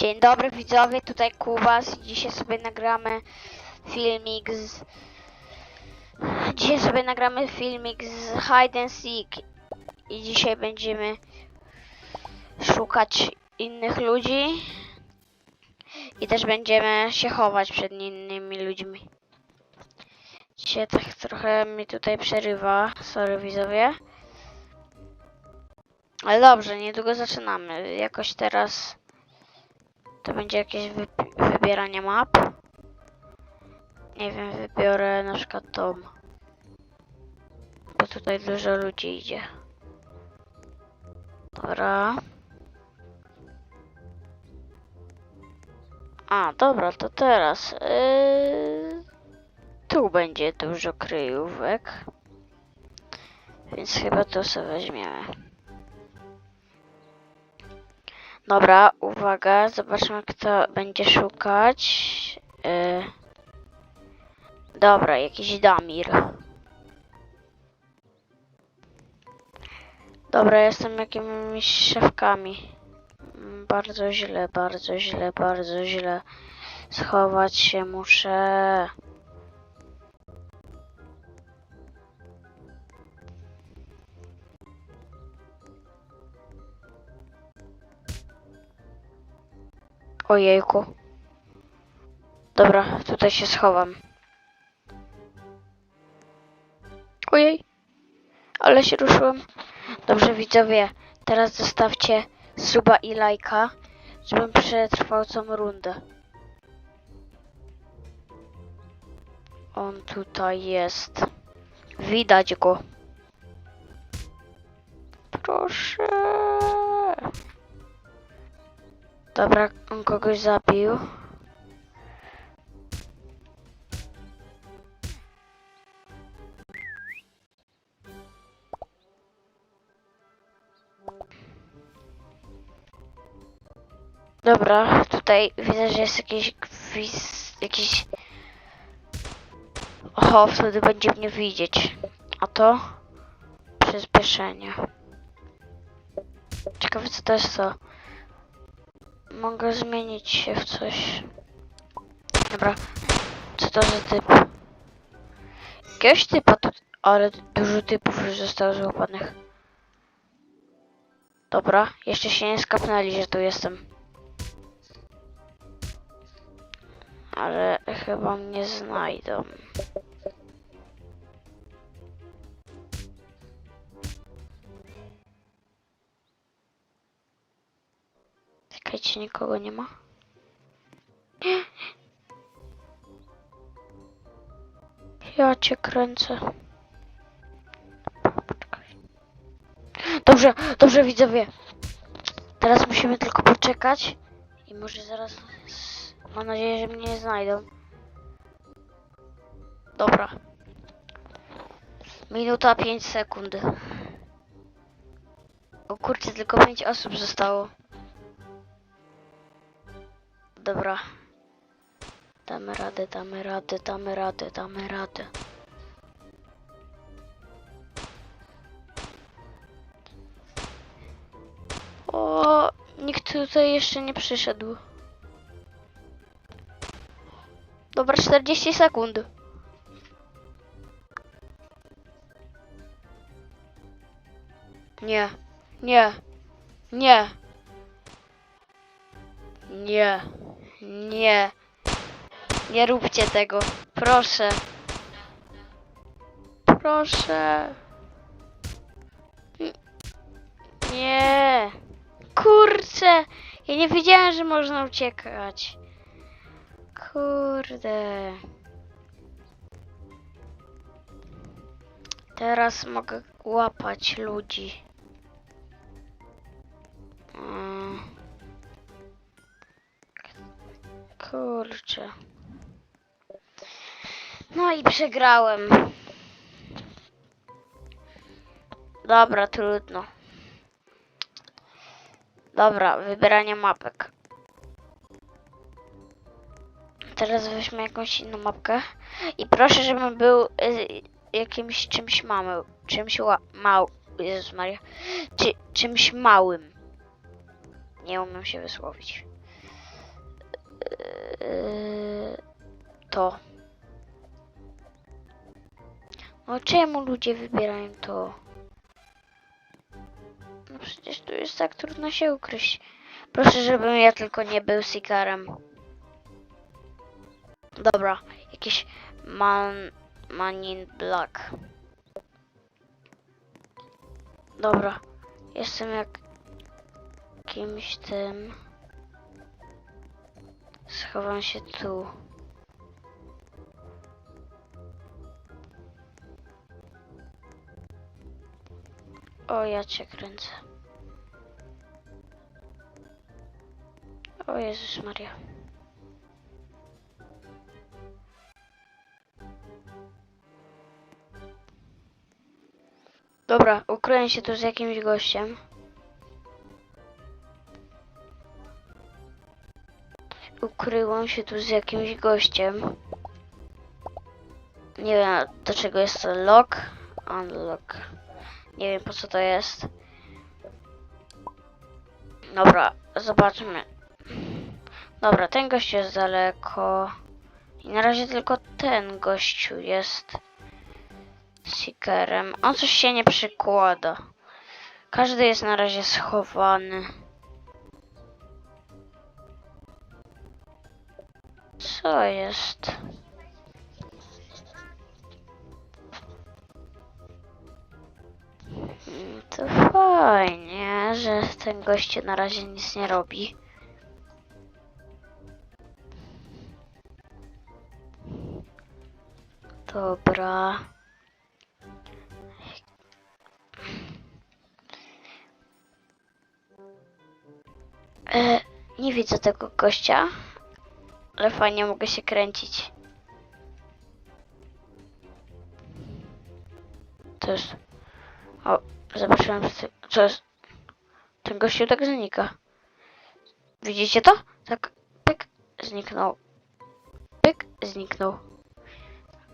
Dzień dobry widzowie, tutaj Kubas. Dzisiaj sobie nagramy filmik z... Dzisiaj sobie nagramy filmik z Hide and Seek. I dzisiaj będziemy szukać innych ludzi. I też będziemy się chować przed innymi ludźmi. Dzisiaj tak trochę mi tutaj przerywa. Sorry widzowie. Ale dobrze, niedługo zaczynamy. Jakoś teraz to będzie jakieś wy wybieranie map. Nie wiem, wybiorę na przykład tą. Bo tutaj dużo ludzi idzie. Dobra. A, dobra, to teraz. Yy, tu będzie dużo kryjówek. Więc chyba to sobie weźmiemy. Dobra, uwaga, zobaczmy kto będzie szukać. Yy. Dobra, jakiś Damir. Dobra, jestem jakimiś szafkami. Bardzo źle, bardzo źle, bardzo źle. Schować się muszę. Ojejku. Dobra, tutaj się schowam. Ojej. Ale się ruszyłem. Dobrze widzowie, teraz zostawcie suba i lajka, żebym przetrwał całą rundę. On tutaj jest. Widać go. Proszę. Dobra, on kogoś zabił. Dobra, tutaj widzę, że jest jakiś gwizd, jakiś... Oho, wtedy będzie mnie widzieć. A to? Przyspieszenie. Ciekawe co to jest to. Mogę zmienić się w coś. Dobra. Co to za typ? Jakiegoś typa tu... Ale dużo typów już zostało złapanych. Dobra. Jeszcze się nie skapnęli, że tu jestem. Ale chyba mnie znajdą. Nikogo nie ma. Ja cię kręcę. Dobrze, dobrze widzowie. Teraz musimy tylko poczekać i może zaraz. Mam nadzieję, że mnie nie znajdą. Dobra. Minuta 5 sekund. O kurczę, tylko 5 osób zostało. Dobra. Damy radę, damy radę, damy radę, damy radę. O, nikt tutaj jeszcze nie przyszedł. Dobra, 40 sekund. Nie, nie, nie. Nie, nie. Nie róbcie tego. Proszę. Proszę. Nie. Kurczę. Ja nie wiedziałem, że można uciekać. Kurde. Teraz mogę łapać ludzi. Mm. Kurczę. No i przegrałem. Dobra, trudno. Dobra, wybieranie mapek. Teraz weźmy jakąś inną mapkę. I proszę, żebym był y, jakimś czymś małym. Czymś mał... Jezus Maria. Czy, czymś małym. Nie umiem się wysłowić. To. No czemu ludzie wybierają to? No przecież tu jest tak trudno się ukryć. Proszę, żebym ja tylko nie był Sikarem. Dobra, jakiś man, man in black. Dobra, jestem jak kimś tym. Schowam się tu. O, ja cię kręcę. O Jezus Maria. Dobra, ukryłem się tu z jakimś gościem. Ukryłam się tu z jakimś gościem. Nie wiem do czego jest to lock. Unlock. Nie wiem po co to jest. Dobra, zobaczmy. Dobra, ten gość jest daleko. I na razie tylko ten gościu jest seekerem. On coś się nie przykłada. Każdy jest na razie schowany. Co jest? Mm, To fajnie, że ten gościu na razie nic nie robi. Dobra. E, nie widzę tego gościa, ale fajnie mogę się kręcić. To jest... O, zobaczyłem, co jest... Ten gościu tak znika. Widzicie to? Tak, pyk, zniknął. Pyk, zniknął.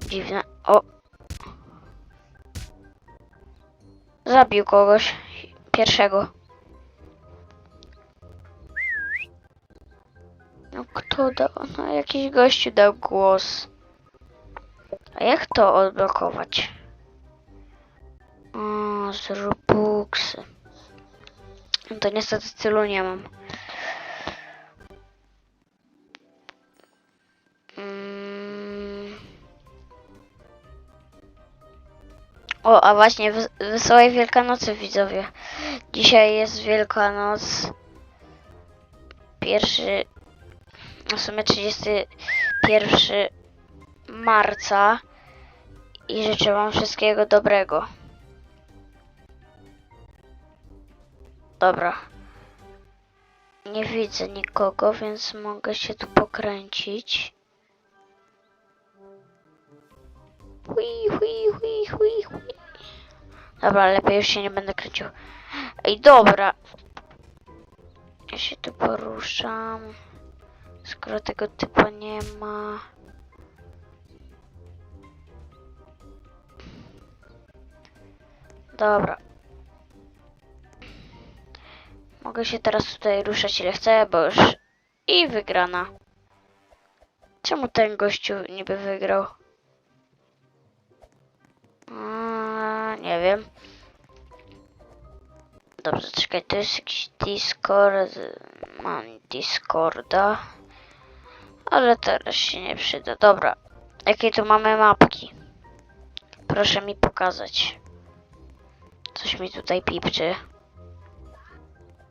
Dziwne. O. Zabił kogoś. Pierwszego. Kto dał? No jakiś gościu dał głos. A jak to odblokować? O, z Robuxy. No To niestety tylu nie mam. Mm. O, a właśnie, wes- wesołej Wielkanocy widzowie. Dzisiaj jest Wielkanoc. Pierwszy, w sumie 31 marca. I życzę wam wszystkiego dobrego. Dobra. Nie widzę nikogo, więc mogę się tu pokręcić. Hui, hui, hui, hui, hui. Dobra, lepiej już się nie będę kręcił. Ej, dobra. Ja się tu poruszam. Skoro tego typa nie ma. Dobra. Mogę się teraz tutaj ruszać ile chcę, bo już i wygrana. Czemu ten gościu niby wygrał? A, nie wiem. Dobrze, czekaj, to jest jakiś Discord. Mam Discorda. Ale teraz się nie przyda. Dobra. Jakie tu mamy mapki? Proszę mi pokazać. Coś mi tutaj pipczy.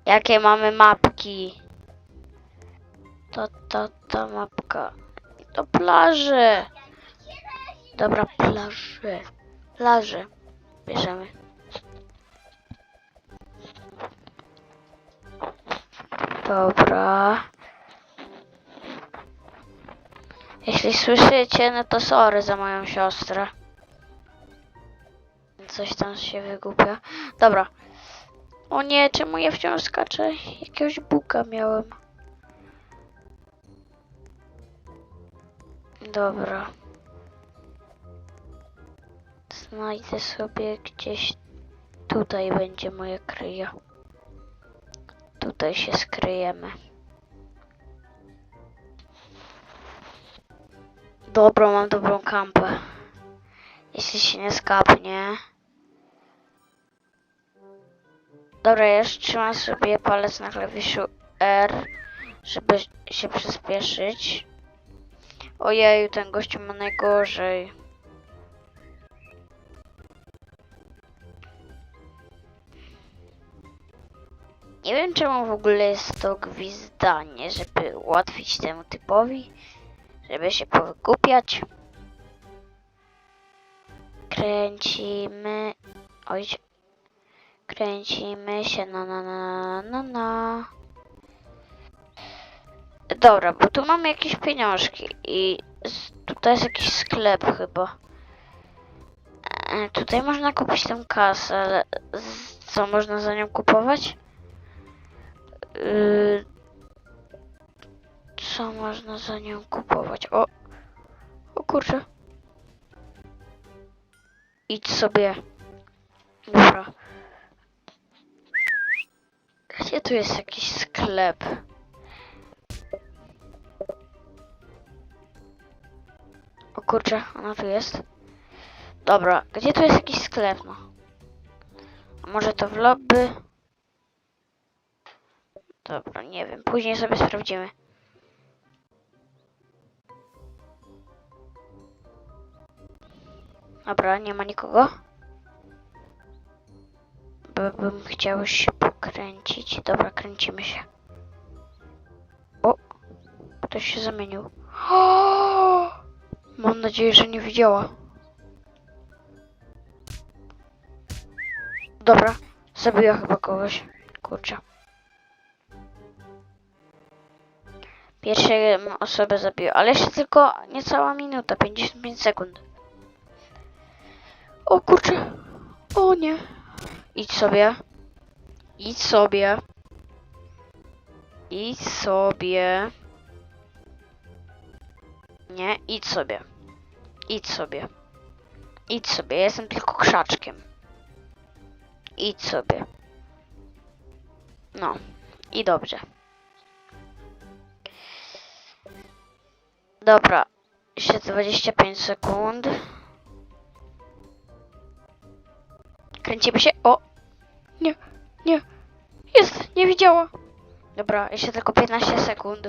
Jakie mamy mapki? To, to, ta mapka. To plaże. Dobra, plaże. Plaże. Bierzemy. Dobra. Jeśli słyszycie, no to sorry za moją siostrę. Coś tam się wygłupia. Dobra. O nie, czemu ja wciąż skaczę? Jakiegoś buka miałem. Dobra. Znajdę sobie gdzieś... Tutaj będzie moja kryja. Tutaj się skryjemy. Dobrą, mam dobrą kampę. Jeśli się nie skapnie. Dobra, ja już trzymam sobie palec na klawiszu R, żeby się przyspieszyć. Ojeju, ten gościu ma najgorzej. Nie wiem czemu w ogóle jest to gwizdanie, żeby ułatwić temu typowi, żeby się powykupiać. Kręcimy. Oj. Kręcimy się na na na na na. Dobra, bo tu mamy jakieś pieniążki i tutaj jest jakiś sklep chyba. E, tutaj można kupić tę kasę, ale co można za nią kupować? Yy, co można za nią kupować? O! O kurczę. Idź sobie. Dobra. Gdzie tu jest jakiś sklep? O kurczę, ona tu jest. Dobra, gdzie tu jest jakiś sklep, no? A może to w lobby? Dobra, nie wiem. Później sobie sprawdzimy. Dobra, nie ma nikogo. By, bym chciał się pokręcić. Dobra, kręcimy się. O! Ktoś się zamienił. Mam nadzieję, że nie widziała. Dobra, zabiła chyba kogoś. Kurczę. Pierwszą osobę zabiła, ale jeszcze tylko niecała minuta, 55 sekund. O kurczę. O nie. Idź sobie. Idź sobie. Idź sobie. Nie, idź sobie. Idź sobie. Idź sobie, ja jestem tylko krzaczkiem. Idź sobie. No. I dobrze. Dobra. Jeszcze 25 sekund. Kręcimy się. O! Nie, nie. Jest, nie widziała. Dobra, jeszcze tylko 15 sekund.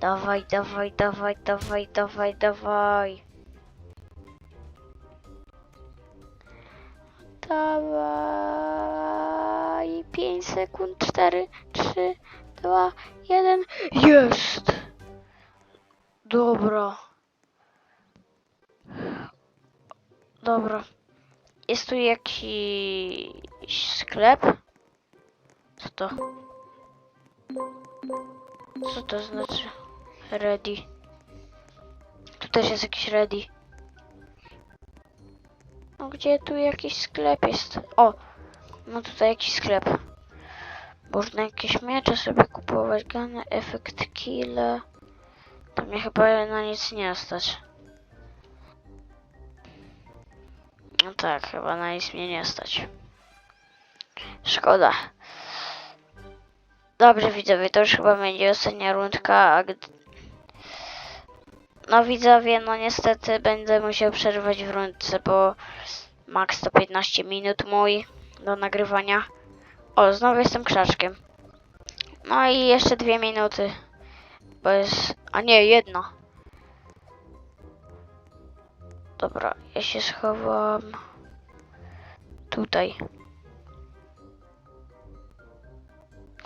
Dawaj, dawaj, dawaj, dawaj, dawaj, dawaj. Dawaj. 5 sekund. 4, 3, 2, 1. Jest! Dobra. Dobra. Jest tu jakiś sklep? Co to? Co to znaczy? Ready. Tu też jest jakiś ready. No gdzie tu jakiś sklep jest? O! No tutaj jakiś sklep. Można jakieś miecze sobie kupować. Gany, efekt killa. To mnie chyba na nic nie stać. No tak, chyba na nic mnie nie stać. Szkoda. Dobrze widzowie, to już chyba będzie ostatnia rundka, a gdy... No widzowie, no niestety będę musiał przerwać w rundce, bo max to 15 minut mój do nagrywania. O, znowu jestem krzaczkiem. No i jeszcze dwie minuty. Bo jest... A nie, jedna. Dobra, ja się schowam tutaj.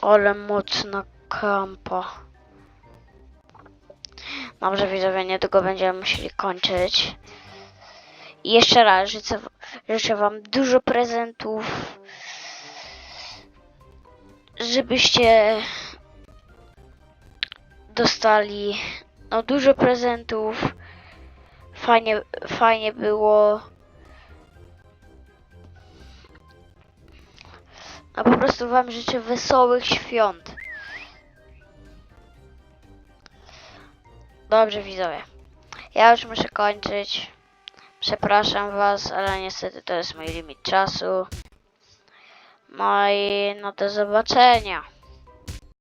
Ale mocna kampa. Dobrze widzowie, niedługo będziemy musieli kończyć. I jeszcze raz życzę, życzę wam dużo prezentów. Żebyście dostali no dużo prezentów. Fajnie, fajnie było. No po prostu wam życzę wesołych świąt. Dobrze widzowie. Ja już muszę kończyć. Przepraszam was, ale niestety to jest mój limit czasu. No i no do zobaczenia.